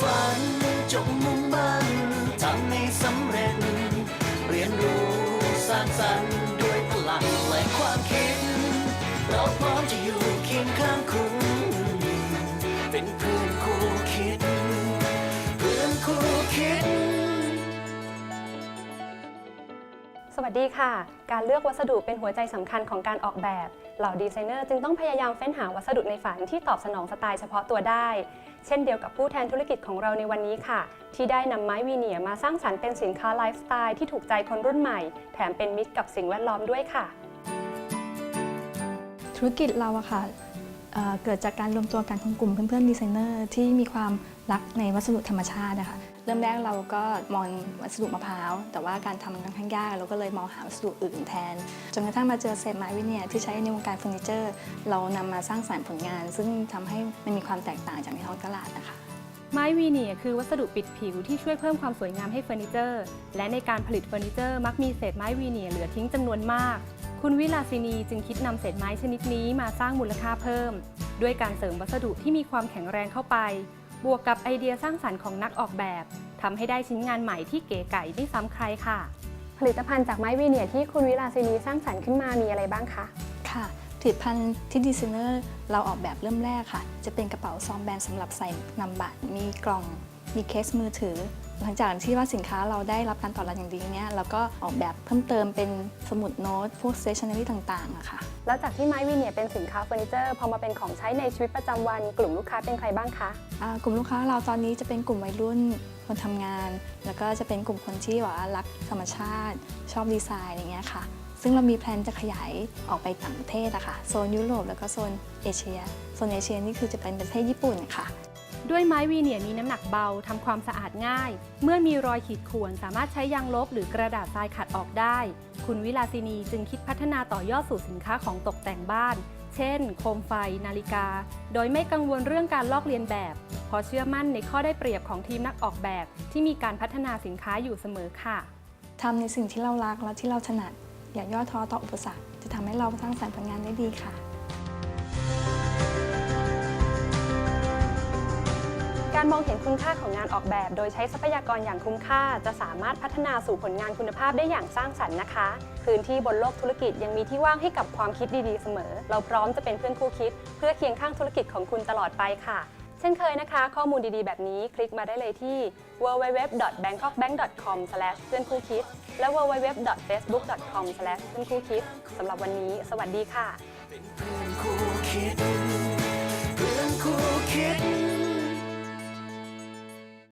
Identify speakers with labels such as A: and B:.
A: ฝันจงมุ่งมั่นทำให้สำเร็จ เรียนรู้สร้างสรรค์ด้วยพลังและความคิด เราพร้อมจะอยู่เคียงข้างคุณ
B: สวัสดีค่ะ การเลือกวัสดุเป็นหัวใจสำคัญของการออกแบบ เหล่าดีไซเนอร์จึงต้องพยายามเฟ้นหาวัสดุในฝันที่ตอบสนองสไตล์เฉพาะตัวได้ เช่นเดียวกับผู้แทนธุรกิจของเราในวันนี้ค่ะ ที่ได้นำไม้วีเนียมาสร้างสรรค์เป็นสินค้าไลฟ์สไตล์ที่ถูกใจคนรุ่นใหม่ แถมเป็นมิตรกับสิ่งแวดล้อมด้วยค่ะ
C: ธุรกิจเราอะค่ะ เเกิดจากการรวมตัวกันของกลุ่มเพื่อนๆดีไซเนอร์ที่มีความรักในวัสดุธรรมชาตินะคะเริ่มแรกเราก็มองวัสดุมะพร้าว แต่ว่าการทำมันค่อนข้างยากเราก็เลยมองหาวัสดุอื่นแทน จนกระทั่งมาเจอเศษไม้วิเนียร์ที่ใช้ในวงการเฟอร์นิเจอร์ เรานำมาสร้างสรรค์ผลงาน ซึ่งทำให้มันมีความแตกต่างจากในท้องตลาดนะคะ
B: ไม้วีเนียร์คือวัสดุปิดผิวที่ช่วยเพิ่มความสวยงามให้เฟอร์นิเจอร์ และในการผลิตเฟอร์นิเจอร์มักมีเศษไม้วีเนียร์เหลือทิ้งจำนวนมาก คุณวิลาสินีจึงคิดนำเศษไม้ชนิดนี้มาสร้างมูลค่าเพิ่ม ด้วยการเสริมวัสดุที่มีความแข็งแรงเข้าไป บวกกับไอเดียสร้างสรรค์ของนักออกแบบทำให้ได้ชิ้นงานใหม่ที่เก๋ไก๋ไม่ซ้ำใครค่ะ ผลิตภัณฑ์จากไม้วีเนียร์ที่คุณวิลาสินีสร้างสรรค์ขึ้นมามีอะไรบ้างคะ
C: ค่ะผลิตภัณฑ์ที่ดีไซเนอร์เราออกแบบเริ่มแรกค่ะ จะเป็นกระเป๋าซองแบนสำหรับใส่นำบัตรมีกล่อง มีเคสมือถือ หลังจากที่ว่าสินค้าเราได้รับการตอบรับอย่างดีเนี่ยเราก็ออกแบบเพิ่มเติมเป็นสมุดโน้ตพวก stationery ต่างๆอะค่ะ
B: แล้วจากที่ไม้วีเนียร์เป็นสินค้าเฟอร์นิเจอร์พอมาเป็นของใช้ในชีวิตประจำวัน กลุ่มลูกค้าเป็นใครบ้างคะ
C: อ่ากลุ่มลูกค้าเราตอนนี้จะเป็นกลุ่มวัยรุ่นคนทำงาน แล้วก็จะเป็นกลุ่มคนที่แบบว่ารักธรรมชาติ ชอบดีไซน์อย่างเงี้ยค่ะ ซึ่งเรามีแพลนจะขยายออกไปต่างประเทศอะค่ะโซนยุโรปแล้วก็โซนเอเชียโซนเอเชียนี่คือจะเป็นประเทศญี่ปุ่นค่ะ
B: ด้วยไม้วีเนียร์มีน้ำหนักเบาทำความสะอาดง่าย เมื่อมีรอยขีดข่วนสามารถใช้ยางลบหรือกระดาษทรายขัดออกได้ คุณวิลาสินีจึงคิดพัฒนาต่อยอดสู่สินค้าของตกแต่งบ้าน เช่น โคมไฟ นาฬิกา โดยไม่กังวลเรื่องการลอกเลียนแบบ เพราะเชื่อมั่นในข้อได้เปรียบของทีมนักออกแบบ ที่มีการพัฒนาสินค้าอยู่เสมอค่ะ
C: ทำในสิ่งที่เรารักและที่เราถนัด อย่าย่อท้อต่ออุปสรรค จะทำให้เราสร้างสรรค์ผลงานได้ดีค่ะ
B: การมองเห็นคุณค่าของงานออกแบบ โดยใช้ทรัพยากรอย่างคุ้มค่า จะสามารถพัฒนาสู่ผลงานคุณภาพได้อย่างสร้างสรรค์นะคะ พื้นที่บนโลกธุรกิจยังมีที่ว่างให้กับความคิดดีๆเสมอ เราพร้อมจะเป็นเพื่อนคู่คิด เพื่อเคียงข้างธุรกิจของคุณตลอดไปค่ะ เช่นเคยนะคะ ข้อมูลดีๆ แบบนี้คลิกมาได้เลยที่ www.bangkokbank.com เพื่อนคู่คิดและ www.facebook.com เพื่อนคู่คิดสำหรับวันนี้ สวัสดีค่ะ